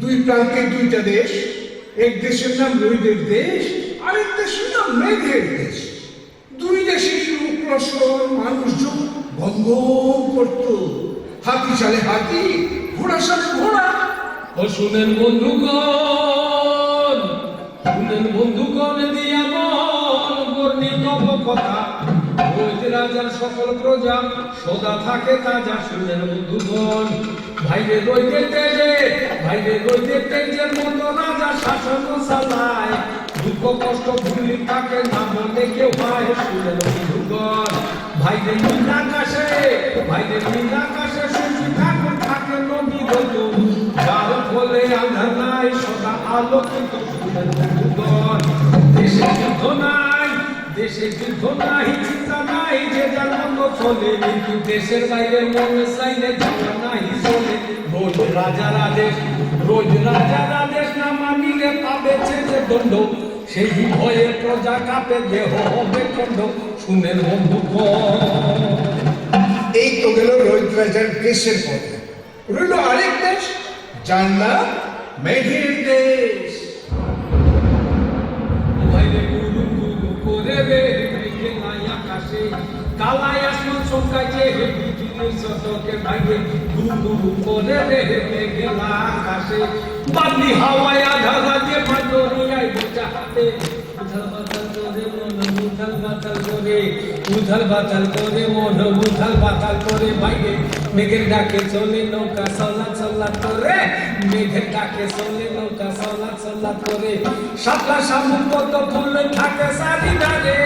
দুই দুইটা দেশ, এক দেশের নাম রইদের দেশ, আরেক দেশের নাম মেঘের দেশ। দুই দেশের লোক লস্কর মানুষজন ভঙ্গন করত। হাতি চালে হাতি, ঘোড়া সালে ঘোড়া। শুনেন বন্ধুগণ রাজার সকল প্রজা সদা থাকে তাজা শুনেন বন্ধুগণ ভাইরে রইতে তেজে ভাইরে রইতে তেজের মতো রাজা শাসন চালায় দুঃখ কষ্ট ভুলি থাকে না বলে কেউ হয় শুনেন বন্ধুগণ ভাইরে নীল আকাশে ভাইরে নীল আকাশে সূর্য ঠাকুর থাকে নবী বন্ধু যার ফলে আধার নাই, সদা আলোকিত শুনেন বন্ধুগণ দেশে যুদ্ধ নাই, দেশে যুদ্ধ নাই, চিন্তা নাই যে মন্দ চলে কিন্তু দেশের বাইরে মন চাইলে যাওয়া নাই চলে রোজ রাজার আদেশ রোজ রাজার আদেশ না মানিলে পাবে যে দণ্ড। সেই ভয়ে প্রজা কাপে, দেহ হবে খণ্ড শুনেন বন্ধুগণ এই তো গেল রোহিত রাজার দেশের পথে। রইল আরেক দেশ নাম মেঘের দেশ। কালাই আসমান চমকাইছে হে বিজুলি শতকে ভাইরে গুরু গুরু করে রে মেঘে না আকাশে। বাদলি হাওয়ায় আধা রাতে ভাদরিয়ায় বোঝা হাতে। উথাল বাতাল করে মন উথাল বাতাল করে। বাইরে মেঘের ডাকে চলে নৌকা সলাৎ সলাৎ করে। মেঘের ডাকে চলে নৌকা সলাৎ সলাৎ করে সাতলা সামুন কত ফুল থাকে সারি ধারে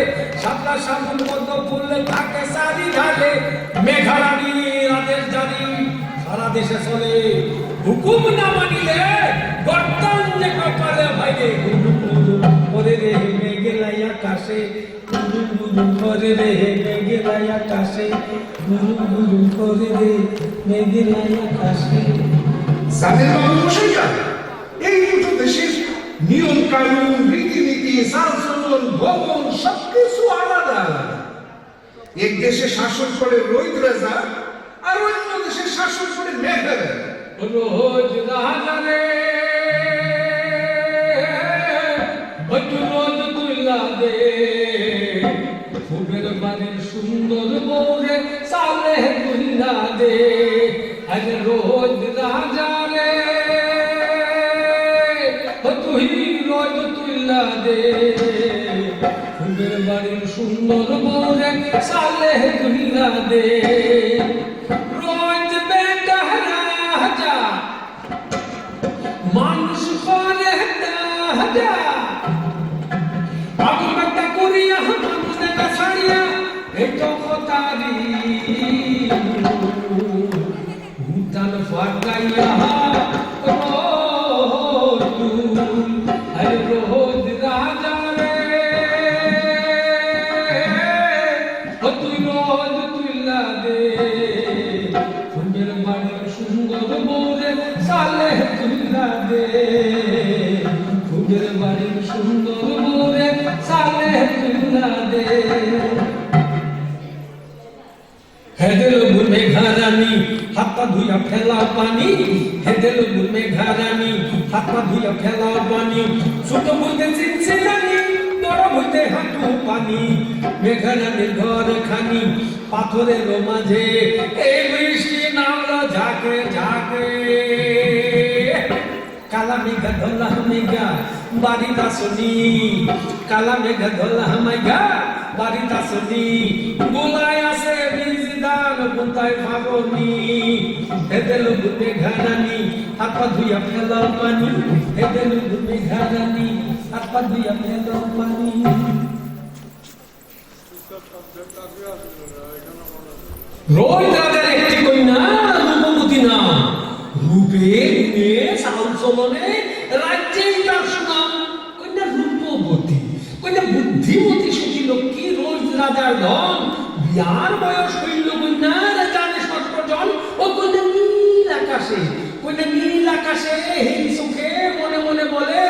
সাতলা সামুন কত ফুল থাকে সারি ধারে মেঘারানী আদেশ জানি সারা দেশে চলে। হুকুম না মানিলে বর্তমান যে কপালে ভাইরে করে রে মেঘেলাই আকাশে গুরু গুরু করে রে মেঘেলাই আকাশে গুরু গুরু করে রে মেঘেলাই আকাশে। জানেন বাবু মশাইয়া এই দুটো দেশের নিয়ম কানুন, রীতিনীতি চালচলন ভবন, সবকিছু আলাদা এক দেশে শাসন করে রোহিত রাজা, আর অন্য দেশে শাসন করে রাজা রোজ রোজ তুলা দে সুন্দর বৌরে দে আরে রোজ রাজারে দে ফুলের বাড়ির সুন্দর বৌরে সালে তুলা দে রোজ বেটা রাজা মানুষ করে রাজা আগুন একটা করিয়া, মানুষ দেখা ছাড়িয়া, এই জগতারি উঠান ফাটাইয়া রোজ মেঘরানির ঘর খানি পাথরের মাঝে। এই বৃষ্টি নামলো ঝাঁকে ঝাঁকে। কালা মেঘা ধলা মেঘা বাড়িটা শুনি কালা মেঘা ধলা মেঘা বাড়িটা শুনি গোলায় আছে বিজিদান বুতাই ফাগনি হেদেল গুনে ঘানানি, হাত পা ধুইয়া ফেলা পানি হেদেল গুনে ঘানানি, হাত পা ধুইয়া ফেলা পানি রোজ রাজার একটি কন্যা রূপবতী নাম রূপে গুণে চাল চলনে রাজ্যে তার সুনাম। কন্যা রূপবতী কন্যা বুদ্ধিমতী সুখী লক্ষ্মী, রোজ রাজার ধন বিয়ার বয়স হইল কন্যার জানে সর্বজন। ও কন্যা নীল আকাশে কন্যা নীল আকাশে হেরি সুখে মনে মনে বলে,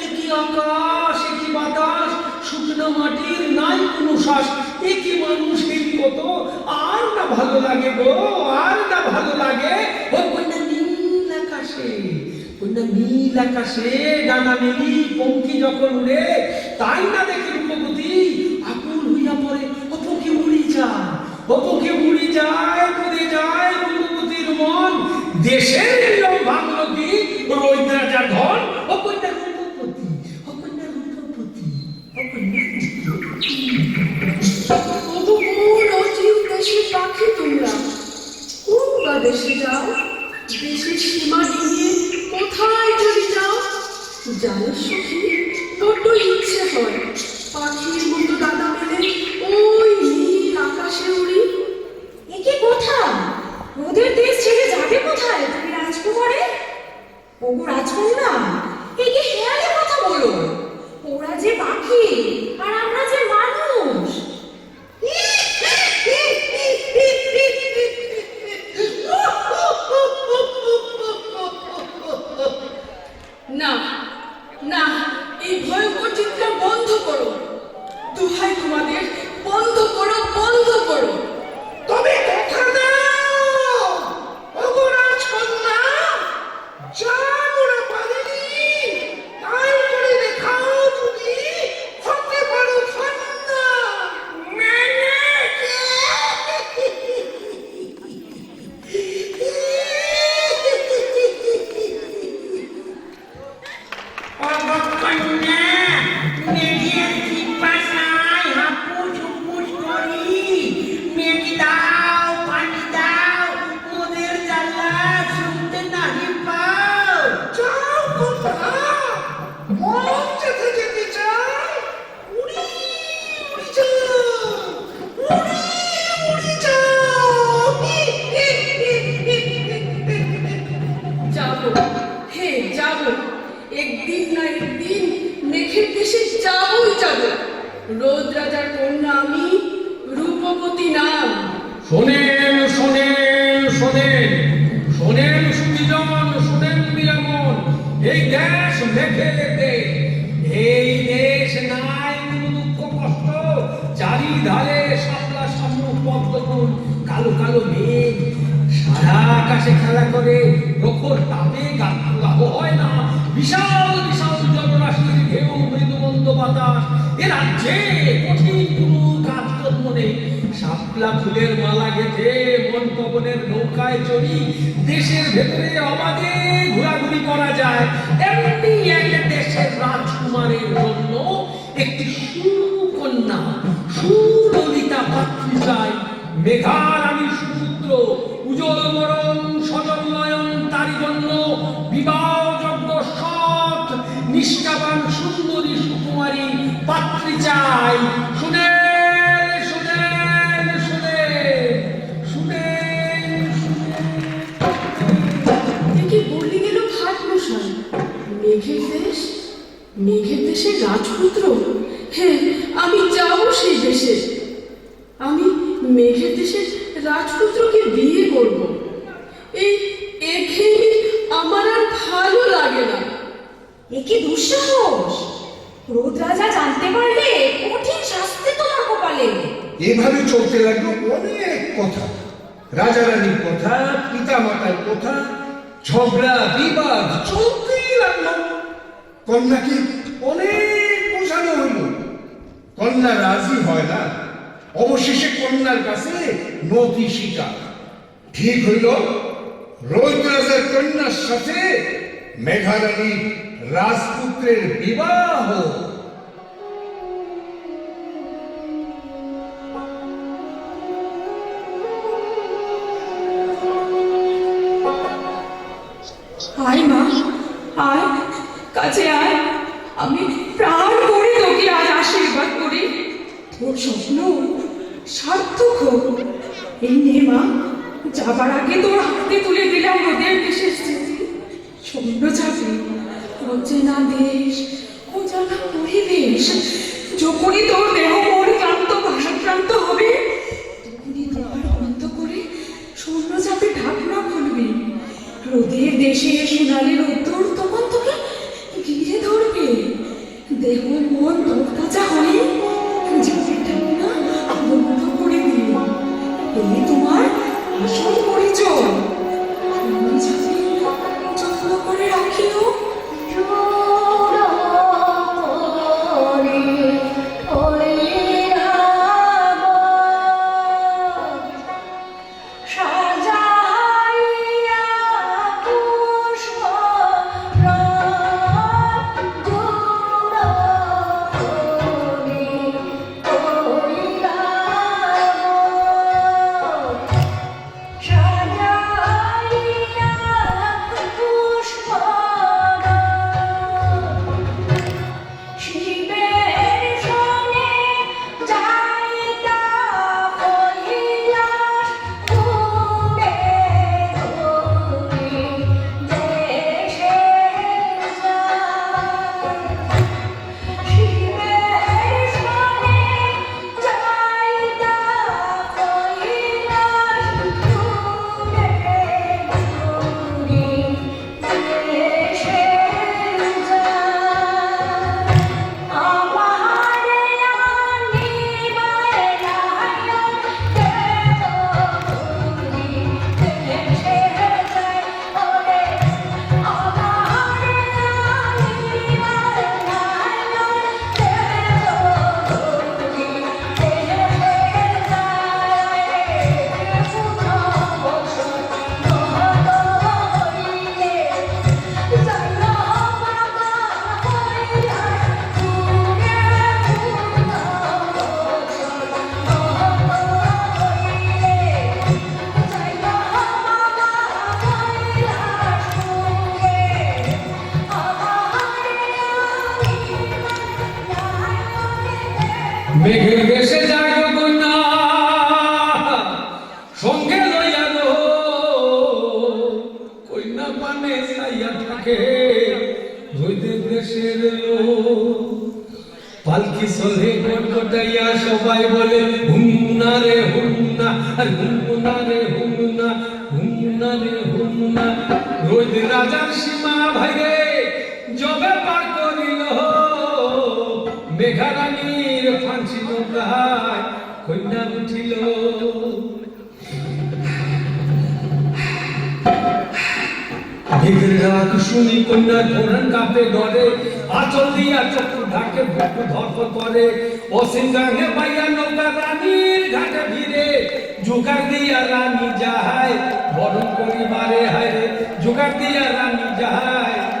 এ আকাশ, এ বাতাস উচ্ছ্বাস এ কি মানুষের কত আর না ভালো লাগে গো, আর না ভালো লাগে? ও কন্যা নীল আকাশে কন্যা নীল আকাশে ডানা মেলি পঙ্কি যখন উড়ে, তাই না দেখে রূপবতী আকুল হইয়া পড়ে? অপকে উড়ে যায় অপকে উড়ি যায় উড়ে যায় রূপবতীর মন। দেশের 오구라 청남 খেলা প্রখর তাপে গাছ হয় না। বিশাল বিশাল জলরাশির ঢেউ, মৃদুমন্দ বাতাস। এ রাজ্যে কঠিন কোনো কাজকর্ম নেই। শাপলা ফুলের মালা গেঁথে মন পবনের নৌকায় চড়ি দেশের ভেতরে অবাধে ঘোরাঘুরি করা যায়। এমনি এক দেশের রাজকুমারের জন্য একটি সুকন্যা, সুললিতা পাত্রী চাই। মেঘার চাই। শুনে মেঘের দেশ মেঘের দেশের রাজপুত্র। হ্যাঁ আমি যাব সেই দেশে আমি মেঘের দেশের রাজপুত্রকে বিয়ে করব এই এখানে আমার আর ভালো লাগে না একে দুঃসাহস রোদ রাজা জানতে পারলে কঠিন শাস্তি তোমার কপালে এভাবে চলতে অনেক কথা। রাজা রানীর কথা পিতা মাতার কথা, ঝগড়া, বিবাদ চলতেই লাগল। কন্যাকে অনেক বোঝানো হলো কন্যা রাজি হয় না। অবশেষে কন্যার কাছে নদী স্বীকার। ঠিক হইল রোহিত রাজার কন্যার সাথে মেঘারানী রাজপুত্রের বিবাহ। আয় মা, আয়, কাছে আয়। আমি প্রাণ করে তোকে, আজ আশীর্বাদ করি। তোর স্বপ্ন সার্থক হোক। এই নে মা, যাবার আগে তোর হাতে তুলে দিলাম রোদের দেশের স্মৃতি। শূন্য যাবে অচেনা দেশ, অজানা পরিবেশ। যখনই তোর দেহ মন ক্লান্ত, ভারাক্রান্ত দেশে সোনালি রোদ্দুর তখন তোকে ঘিরে ধরবে। দেহ মন ধরতাজা হয়ে জীবনটা না আনন্দ করে দিল তুমি তোমার আসল হুমনা রোজ রাজার সীমা ভাইরে জবে পার করিল মেঘারানীর ফাঁসি নৌকায় কন্যা উঠিল। রাগ শুনি কন্যা ঘোড়ান কাপে ডরে, আচল দিয়া চক্ষু ঢাকে বুকু ধরপর করে। অসীম গাঙ্গে পাইয়া নৌকা রানীর ঘাটে রানী যাহায় বরণ করি মারে হায় জোগাড় দিয়া রানী যাহায়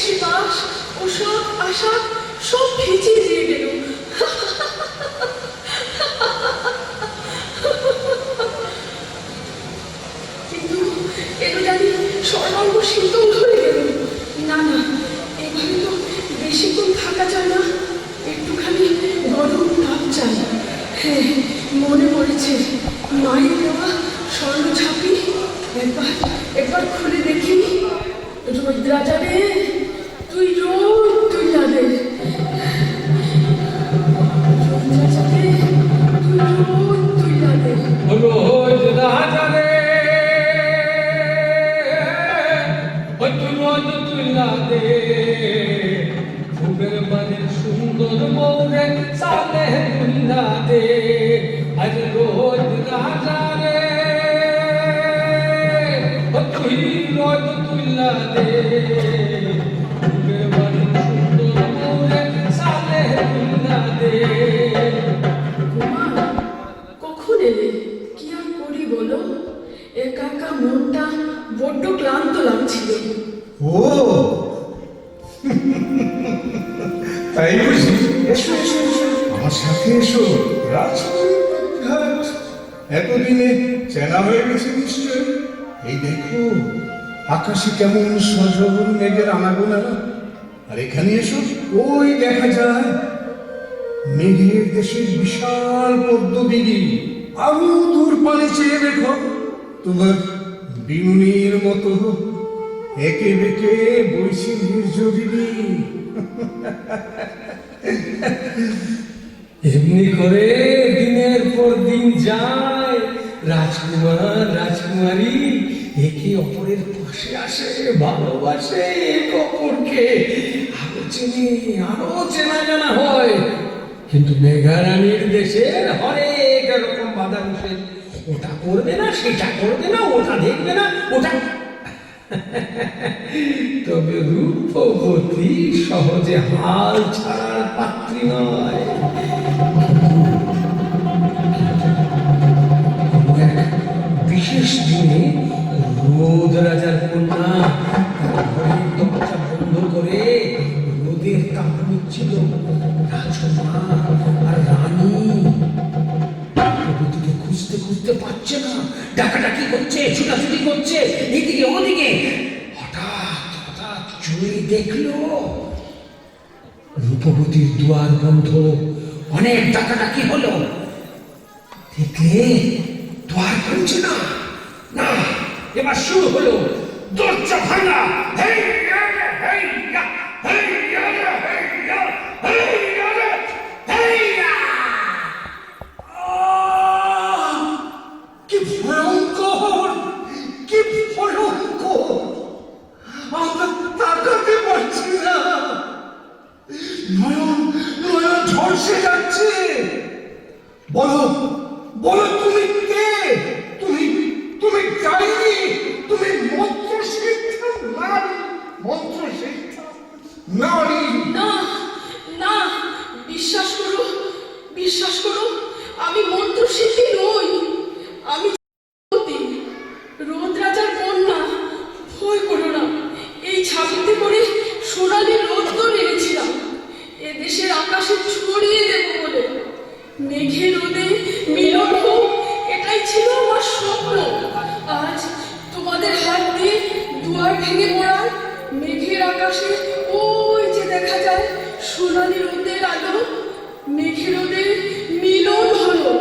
দেশ বাস পোশাক আশাক সব ভিজিয়ে দিয়ে এতদিনে চেনা হয়ে গেছে নিশ্চয়। এই দেখো, আকাশে কেমন সজল মেঘের আনাগোনা। আর এখানে এসো, ওই দেখা যায়, মেঘের দেশের বিশাল পদ্মদিঘি আরও দূর পানে চেয়ে দেখো, তোমার বিনুনির মতো। একে বেঁকে বইছি নির্জরিনী এমনি করে দিনের পর দিন যায়। রাজকুমার, রাজকুমারী, একে অপরের পাশে আসে, ভালোবাসে এক অপরকে আরও চেনে, আরও চেনা জানা হয়। কিন্তু মেঘারানীর দেশের হরেক রকম বাধা নিষেধ ওটা করবে না, সেটা করবে না, ওটা দেখবে না, ওটা তবে রূপবতী সহজে হাল ছাড়ার পাত্রী নয়। রোদ রাজার কন্যা দরজা বন্ধ করে রোদের তাপ নিচ্ছিল রাজকুমার আর রানী। প্রভৃতিকে খুঁজতে খুঁজতে পাচ্ছে না, ডাকাডাকি করছে, ছুটাছুটি করছে, এদিকে ওদিকে। হঠাৎ হঠাৎ চুরি দেখল রূপবতীর দুয়ার বন্ধ। অনেক ডাকাডাকি হলো। দেখলে দুয়ার খুলছে না। এবার শুরু হলো দরজা ভাঙা হেই হেই হেই সোনালি রোদের আলো মেঘে রোদের মিলন হলো।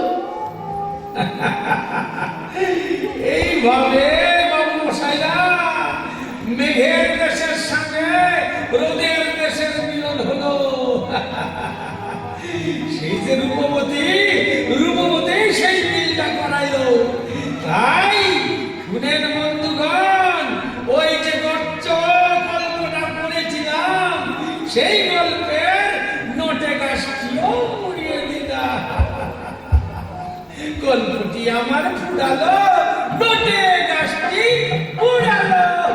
এইভাবে বাবু মশাইরা, মেঘের দেশের সঙ্গে রোদের দেশের মিলন হলো। সেই যে রূপবতী গল্পটি আমার ফুরালো নোটে গাছটি উড়ালো